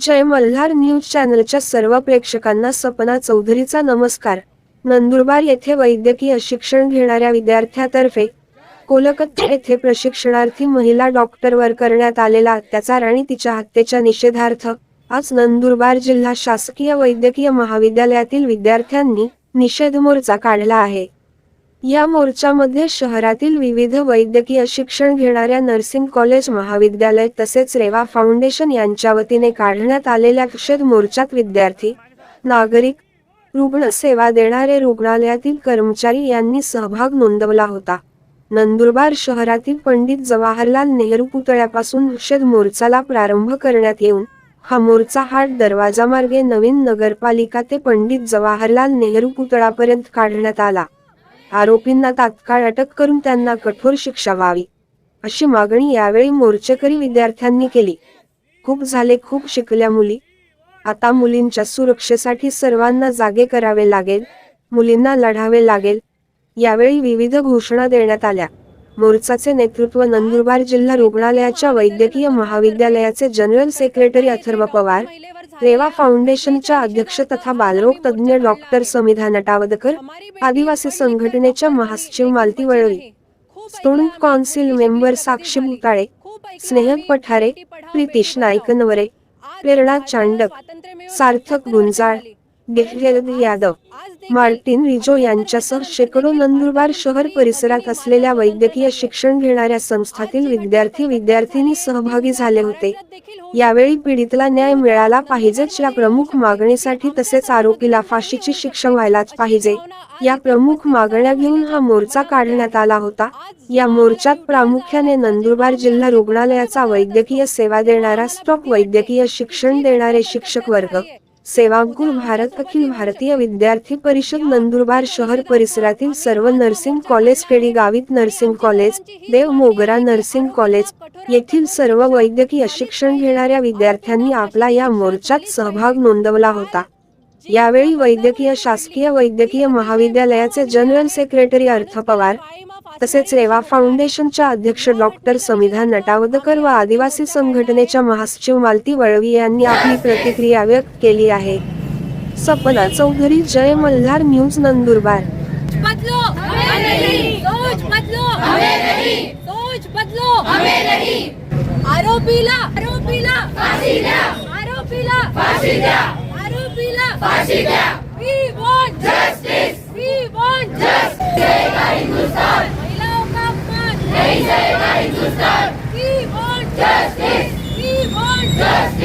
जय Malhar news चॅनलच्या सर्व प्रेक्षकांना सपना चौधरीचा नमस्कार. नंदुरबार येथे वैद्यकीय शिक्षण घेणाऱ्या विद्यार्थ्यातर्फे कोलकाता येथे प्रशिक्षणार्थी महिला डॉक्टरवर करण्यात आलेला अत्याचार आणि तिच्या हत्येच्या निषेधार्थ आज नंदुरबार जिल्हा शासकीय वैद्यकीय महाविद्यालयातील विद्यार्थ्यांनी निषेध मोर्चा काढला आहे. या मोर्चामध्ये शहरातील विविध वैद्यकीय शिक्षण घेणाऱ्या नर्सिंग कॉलेज महाविद्यालय तसेच रेवा फाउंडेशन यांच्या वतीने काढण्यात आलेल्या निषेध मोर्चात विद्यार्थी नागरिक रुग्ण सेवा देणारे रुग्णालयातील कर्मचारी यांनी सहभाग नोंदवला होता. नंदुरबार शहरातील पंडित जवाहरलाल नेहरू पुतळ्यापासून निषेध मोर्चाला प्रारंभ करण्यात येऊन हा मोर्चा हाट दरवाजामार्गे नवीन नगरपालिका ते पंडित जवाहरलाल नेहरू पुतळापर्यंत काढण्यात आला. आरोपींना तात्काळ अटक करून त्यांना कठोर शिक्षा व्हावी अशी मागणी यावेळी मोर्चेकरी विद्यार्थ्यांनी केली. खूप झाले खूप शिकल्या मुली. आता मुलींच्या सुरक्षेसाठी सर्वांना जागे करावे लागेल मुलींना लढावे लागेल यावेळी विविध घोषणा देण्यात आल्या. मोर्चाचे नेतृत्व नंदुरबार जिल्हा रुग्णालयाच्या वैद्यकीय महाविद्यालयाचे जनरल सेक्रेटरी अथर्व पवार रेवा फाउंडेशनच्या अध्यक्ष तथा बालरोग तज्ज्ञ डॉक्टर समिधा नटावदकर आदिवासी संघटनेच्या महासचिव Malati Valvi student council member Sakshi Bhutale Snehak Pathare Pritish Naiknaware Prerana Chandak Sarthak Gunjal Gehled Yadav Martin Rijo यांच्यासह शेकडो नंदुरबार शहर परिसरात असलेल्या वैद्यकीय शिक्षण घेणाऱ्या संस्थातील विद्यार्थी विद्यार्थिनी सहभागी झाले होते. यावेळी पीडितला न्याय मिळाला पाहिजेच या प्रमुख मागणीसाठी तसेच आरोपीला फाशीची शिक्षा व्हायलाच पाहिजे. या प्रमुख मागण्या घेऊन हा मोर्चा काढण्यात आला होता. या मोर्चात प्रामुख्याने नंदुरबार जिल्हा रुग्णालयाचा वैद्यकीय सेवा देणारा स्टॉप वैद्यकीय शिक्षण देणारे शिक्षक वर्ग सेवांकुल भारत अखिल भारतीय विद्यार्थी परिषद नंदुरबार शहर परिसरातील सर्व नर्सिंग कॉलेज खेडी Gavit nursing college Dev Mogra nursing college येथील सर्व वैद्यकीय शिक्षण घेणाऱ्या विद्यार्थ्यांनी आपला या मोर्चात सहभाग नोंदवला होता. यावेळी वैद्यकीय शासकीय वैद्यकीय महाविद्यालयाचे जनरल सेक्रेटरी अर्थ पवार तसेच रेवा फाउंडेशनच्या अध्यक्ष डॉक्टर समिधा नटावदकर व आदिवासी संघटनेच्या महासचिव मालती वळवी यांनी आपली प्रतिक्रिया व्यक्त केली आहे. सपना चौधरी जय मल्हार न्यूज नंदुरबार. आरोपीला आरोपीला आरोपीला फाशी द्या आरोपीला फाशी द्या we want justice we want justice जयगा Hindustan महिलाओं का अपमान नहीं जयगा Hindustan we want justice we want justice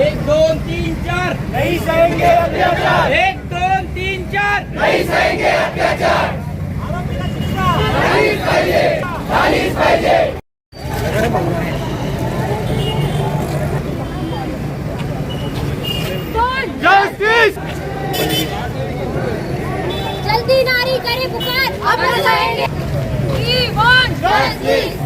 एक दोन तीन चार. नहीं सहेंगे अत्याचार. एक दोन तीन चार. नहीं सहेंगे अत्याचार आरोपीला शिक्षा झालीच पाहिजे झालीच पाहिजे Justice! जल्दी नारी करे पुकार अब लगाएंगे We want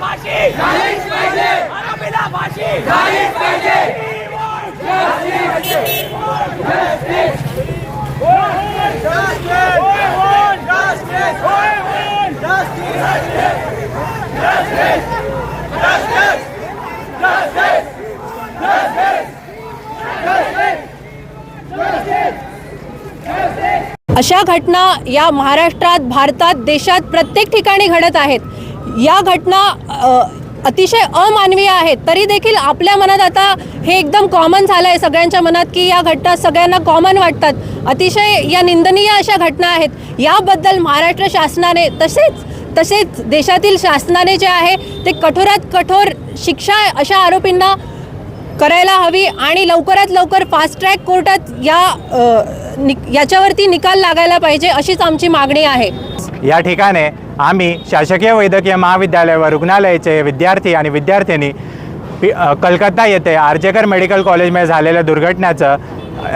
फाशी! झालीच पाहिजे! आरोपीला फाशी! झालीच पाहिजे! अशा घटना या महाराष्ट्रात भारतात देशात प्रत्येक ठिकाणी घडत आहेत. या घटना अतिशय अमानवीय आहेत. तरी देखील आपल्या मनात आता हे एकदम कॉमन झालं आहे सगळ्यांच्या मनात की या घटना सगळ्यांना कॉमन वाटतात. अतिशय या निंदनीय अशा घटना आहेत. याबद्दल महाराष्ट्र शासनाने तसेच तसेच देशातील शासनाने जे आहे ते कठोरात कठोर शिक्षा अशा आरोपींना करायला हवी आणि लवकरात लवकर फास्ट ट्रॅक कोर्टात या नि याच्यावरती निकाल लागायला पाहिजे अशीच आमची मागणी आहे. या ठिकाणी आम्ही शासकीय वैद्यकीय महाविद्यालय व रुग्णालयाचे विद्यार्थी आणि विद्यार्थिनी कलकत्ता येथे आर्जेकर मेडिकल कॉलेजमध्ये झालेल्या दुर्घटनेचं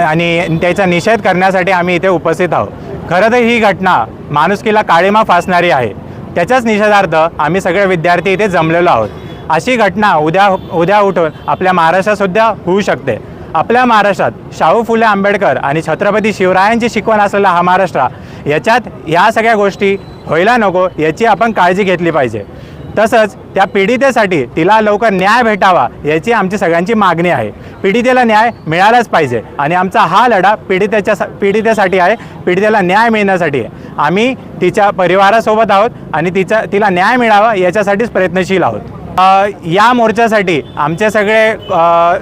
आणि त्याचा निषेध करण्यासाठी आम्ही इथे उपस्थित आहोत. खरं तर ही घटना माणुसकीला काळीमा फासणारी आहे. त्याच्याच निषेधार्थ आम्ही सगळे विद्यार्थी इथे जमलेलो आहोत. अशी घटना उद्या उद्या उठून आपल्या महाराष्ट्रातसुद्धा होऊ शकते. आपल्या महाराष्ट्रात शाहू फुले आंबेडकर आणि छत्रपती शिवरायांची शिकवण असलेला हा महाराष्ट्र याच्यात ह्या सगळ्या गोष्टी व्हायला नको याची आपण काळजी घेतली पाहिजे. तसंच त्या पीडितेसाठी तिला लवकर न्याय भेटावा याची आमची सगळ्यांची मागणी आहे. पीडितेला न्याय मिळालाच पाहिजे आणि आमचा हा लढा पीडितेच्या पीडितेसाठी आहे पीडितेला न्याय मिळण्यासाठी आहे. आम्ही तिच्या परिवारासोबत आहोत आणि तिचा तिला न्याय मिळावा याच्यासाठीच प्रयत्नशील आहोत. या मोर्चासाठी आमचे सगळे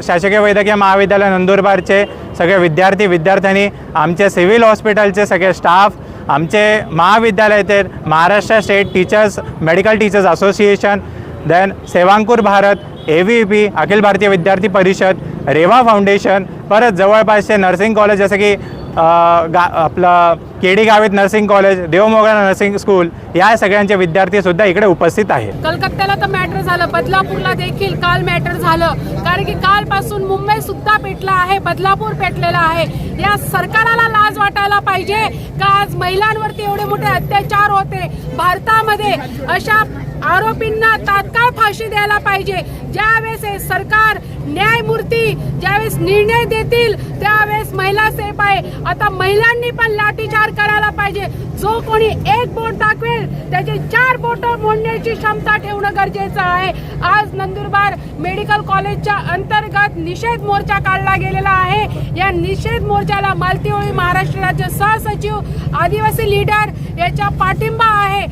शासकीय वैद्यकीय महाविद्यालय नंदुरबारचे सगळे विद्यार्थी विद्यार्थ्यांनी आमचे सिव्हिल हॉस्पिटलचे सगळे स्टाफ आमचे महाविद्यालय ते Maharashtra state teachers medical teachers association then Sevankur Bharat A V P Akhil Bharatiya Vidyarthi Parishad Reva foundation परत जवळपासचे नर्सिंग कॉलेज जसं की गा आपलं KD Gavit nursing college Devmogra nursing school या सगळ्यांचे विद्यार्थीसुद्धा इकडे उपस्थित आहेत. कलकत्त्याला तर मॅटर झालं. बदलापूरला देखील काल मॅटर झालं. कारण की कालपासून मुंबई सुद्धा पेटला आहे बदलापूर पेटलेला आहे. या सरकाराला लाज वाटायला पाहिजे का? आज महिलांवरती एवढे मोठे अत्याचार होते. भारतामध्ये अशा आरोपींना तात्काळ फाशी द्यायला पाहिजे. ज्यावेळेस हे सरकार न्यायमूर्ती ज्यावेळेस निर्णय देतील त्यावेळेस महिला सेफ आहे. आता महिलांनी पण लाठीचार करायला पाहिजे. जो कोणी एक बोट दाखवेल त्याचे चार बोट मोडण्याची क्षमता ठेवणं गरजेचं आहे. आज नंदुरबार मेडिकल कॉलेजच्या अंतर्गत निषेध मोर्चा काढला गेलेला आहे. या निषेध मोर्चाला मालतीहोळी महाराष्ट्र राज्य सहसचिव आदिवासी लीडर याचा पाठिंबा आहे.